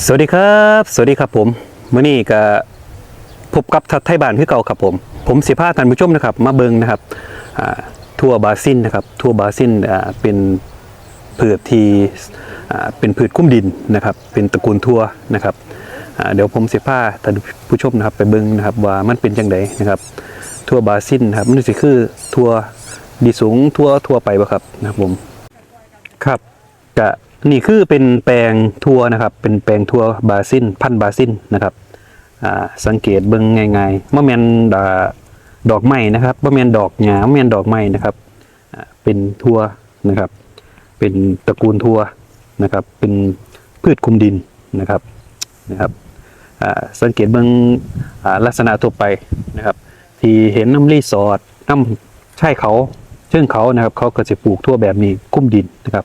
สวัสดีครับ สวัสดีครับผมมื่อนี้ก็พบกับทัดไทยบ้านคือเก่าครับผม ผมสิพาท่านผู้ชมนะครับ มาเบิงนะครับทั่วบาซินนะครับทั่วบาซินเป็นพืชที่เป็นพืชคุ้มดินนะครับ เป็นตระกูลทั่วนะครับเดี๋ยวผมสิพาท่านผู้ชมนะครับ ไปเบิงนะครับว่ามันเป็นจังไดนะครับ ทั่วบาซินครับมันสิคือทั่วดีสูงทั่วทั่วไปบ่ครับนะครับผมครับกะ นี่คือเป็นแปลงทัวนะครับ เป็นแปลงทัวบาซินพันบาซินนะครับสังเกตเบิ่งง่ายๆมะแมนดดอกไม้นะครับมะแมนดอกหญ้ามะแมนดอกไม้นะครับเป็นทัวนะครับ เป็นตระกูลทัวนะครับ เป็นพืชคุมดินนะครับนะครับสังเกตเบิ่งอ่าลักษณะทั่วไปนะครับ ที่เห็นน้ำรีสอร์ทน้ำใช่เขา เชิงเขานะครับ เขาก็จะปลูกทั่วแบบนี้คุ้มดินนะครับ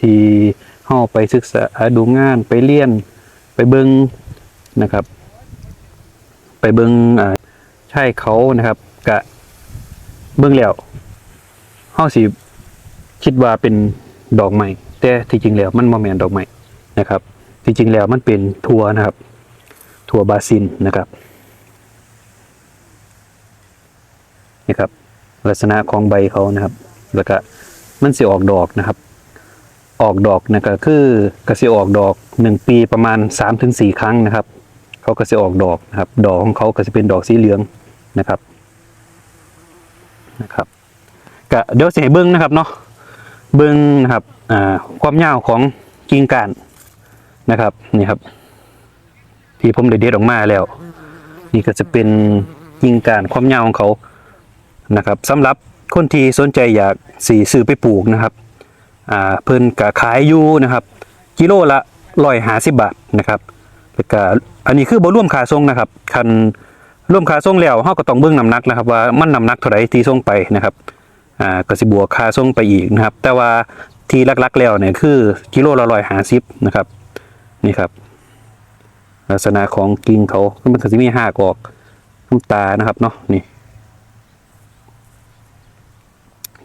ที่เฮาไปศึกษาดูงานไปเรียนไปเบิงนะครับ ไปเบิงอ่าใช่เขานะครับกะเบิงแล้วเฮาสิคิดว่าเป็นดอกไม้แต่ที่จริงแล้วมันบ่แมนดอกไม้นะครับ ที่จริงแล้วมันเป็นถั่วนะครับถั่วบาซินนะครับนี่ครับลักษณะของใบเขานะครับ แล้วก็มันสิออกดอกนะครับ ออกดอกนะก็คือกระสิออกดอกหนึ่งปีประมาณ3าถึงสครั้งนะครับ เขาก็จะออกดอกนะครับ ดอกของเขาก็จะเป็นดอกสีเหลืองนะครับนะครับก็เดี๋ยวเสิให้เบิ้งนะครับเนาะเบิ้งนะครับอ่าความยาวของกิ่งก้านนะครับนี่ครับ ที่ผมได้เด็ดออกมาแล้ว นี่ก็จะเป็นกิ่งก้านความยาวของเขานะครับสำหรับคนที่สนใจอยากสีซื้อไปปลูกนะครับ อ่าเพิ่นก็ขายอยู่นะครับ กิโลละร้อยหาสิบบาทนะครับแล้วก็อันนี้คือบ่ร่วมค่าส่งนะครับ คันร่วมค่าส่งแล้วเฮาก็ต้องเบิ่งน้ำหนักนะครับ ว่ามันน้ำหนักเท่าไหร่ที่ส่งไปนะครับอ่าก็สิบวกค่าส่งไปอีกนะครับ แต่ว่าที่ลักๆแล้วเนี่ยคือกิโลละร้อยหาสิบนะครับนี่ครับ ลักษณะของกิ่งเขามันก็สิมีห้ากอกน้ำตานะครับเนาะนี่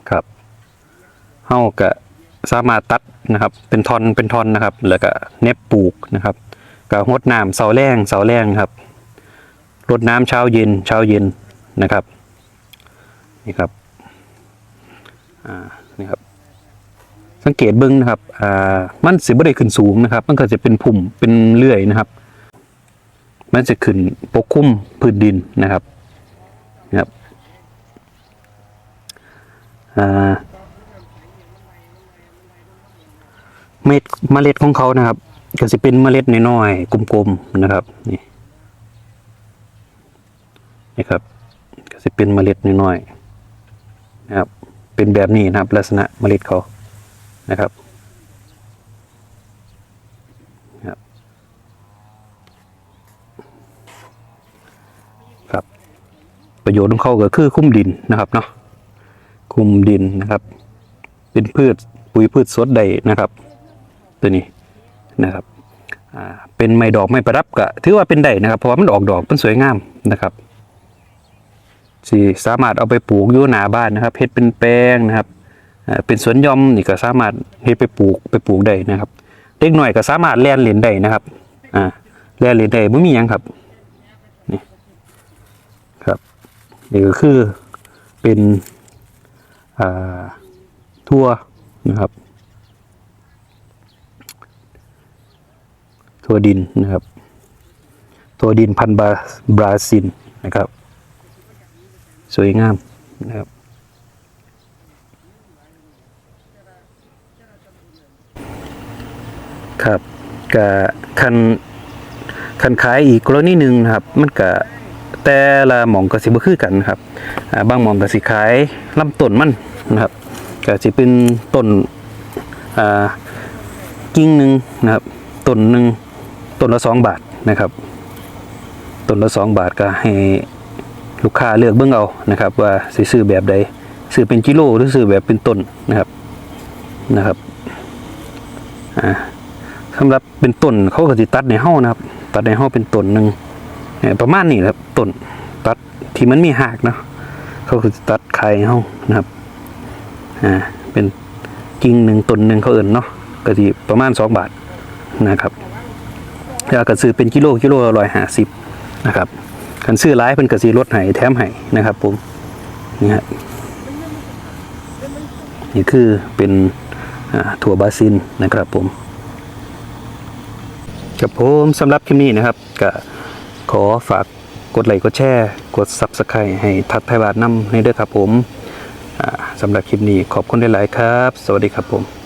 ครับเฮาก็ สามารถตัดนะครับ เป็นทอนเป็นทอนนะครับ แล้วก็เน็บปลูกนะครับก็งดน้ำเสาแรงเสาแรงครับรดน้ำเช้าเย็นเช้าเย็นนะครับนี่ครับอ่านี่ครับ สังเกตเบิ้งนะครับอ่ามันสิบ่ได้ขึ้นสูงนะครับ มันก็จะเป็นพุ่มเป็นเลื่อยนะครับ มันจะขึ้นปกคลุมพื้นดินนะครับนะครับอ่า เม็ดเมล็ดของเขานะครับ ก็จะเป็นเมล็ดน้อยๆกลมๆนะครับนี่นี่ครับ ก็จะเป็นเมล็ดน้อยๆนะครับ เป็นแบบนี้นะครับ ลักษณะเมล็ดเขานะครับครับครับประโยชน์ของเขาก็คือคุ้มดินนะครับเนาะคลุมดินนะครับ เป็นพืชปุ๋ยพืชสดใดนะครับ ตัวนี้นะครับเป็นไม้ดอกไม้ประดับก็ถือว่าเป็นได้นะครับ เพราะว่ามันออกดอกมันสวยงามนะครับสิสามารถเอาไปปลูกอยู่หน้าบ้านนะครับเฮ็ดเป็นแปลงนะครับเป็นสวนหยอมนี่ก็สามารถเฮ็ดไปปลูกไปปลูกได้นะครับ เด็กหน่อยก็สามารถแล่นเล่นได้นะครับอ่าแล่นเล่นได้ไม่มียังครับนี่ครับนี่ก็คือเป็นอ่าทั่วนะครับ ทั่วดินนะครับทั่วดินพันบาบราซิลนะครับ สวยงามนะครับ ครับกะคันคันขายอีกกรณีหนึ่งนะครับ มันกะแต่ละหม่องก็สิบ่คือกันนะครับบางหม่องก็สิขายลำต้นมันนะครับก็สิเป็นต้นอ่ากิ่งหนึ่งนะครับต้นหนึ่ง ต้นละสองบาทนะครับต้นละสองบาทก็ให้ลูกค้าเลือกเบิ่งเอานะครับ ว่าซื้อแบบใดซื้อเป็นกิโลหรือซื้อแบบเป็นต้นนะครับนะครับอ่าสำหรับเป็นต้นเขาก็สิตัดในห้อนะครับ ตัดในห้อเป็นต้นหนึ่งประมาณนี้ครับต้นตัดที่มันมีหากเนาะเขาก็สิตัดไข่ห้อนะครับอ่าเป็นกิ่งหนึ่งต้นหนึ่งเขาเอิ่นเนาะก็สิประมาณสองบาทนะครับ แล้วก็ซื้อเป็นกิโลกิโลละร้อยห้าสิบนะครับคันซื้อหลายเพิ่นก็สิลดให้แถมให้นะครับผมนี่ฮะนี่คือเป็นถั่วบาซิลนะครับผมกับผมสำหรับคลิปนี้นะครับก็ขอฝากกดไลค์กดแชร์กด Subscribe ให้ทัดไทยบาทนำในเด้อครับผมสำหรับคลิปนี้ขอบคุณหลาย ๆ ครับ สวัสดีครับผม